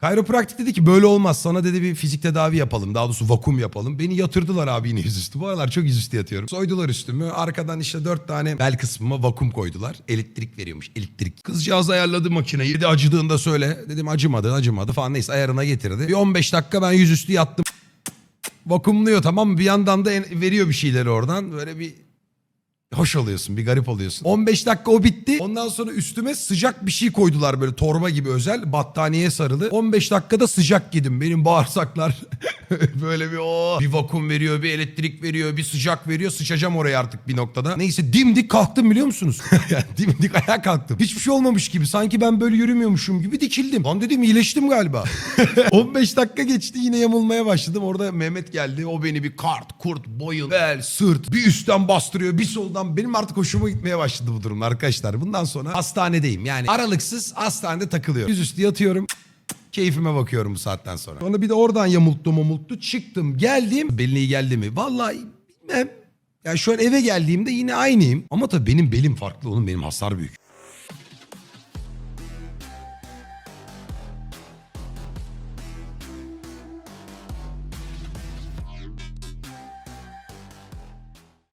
Kayropraktik dedi ki böyle olmaz. Sana dedi bir fizik tedavi yapalım. Daha doğrusu vakum yapalım. Beni yatırdılar abi yine yüzüstü. Bu aralar çok yüzüstü yatıyorum. Soydular üstümü. Arkadan işte dört tane bel kısmıma vakum koydular. Elektrik veriyormuş. Elektrik. Kızcağız ayarladı makineyi. Dedi acıdığında söyle. Dedim acımadı acımadı falan neyse ayarına getirdi. Bir 15 dakika ben yüzüstü yattım. Vakumluyor tamam mı? Bir yandan da veriyor bir şeyleri oradan. Böyle bir Hoş oluyorsun bir garip oluyorsun. 15 dakika o bitti. Ondan sonra üstüme sıcak bir şey koydular böyle torba gibi özel battaniyeye sarılı. 15 dakikada sıcak yedim. Benim bağırsaklar böyle bir o bir vakum veriyor, bir elektrik veriyor, bir sıcak veriyor. Sıçacağım oraya artık bir noktada. Neyse dimdik kalktım biliyor musunuz? yani dimdik ayağa kalktım. Hiçbir şey olmamış gibi. Sanki ben böyle yürümüyormuşum gibi dikildim. Lan dedim iyileştim galiba. 15 dakika geçti yine yamulmaya başladım. Orada Mehmet geldi. O beni bir kart, kurt, boyun, bel, sırt bir üstten bastırıyor bir soldan. Benim artık hoşuma gitmeye başladı bu durum arkadaşlar. Bundan sonra hastanedeyim. Yani aralıksız hastanede takılıyorum. Yüzüstü yatıyorum. Keyfime bakıyorum bu saatten sonra. Sonra bir de oradan yamulttu mumulttu. Çıktım geldim. Belin iyi geldi mi? Vallahi bilmem. Yani şu an eve geldiğimde yine aynıyım. Ama tabii benim belim farklı. Onun benim hasar büyük.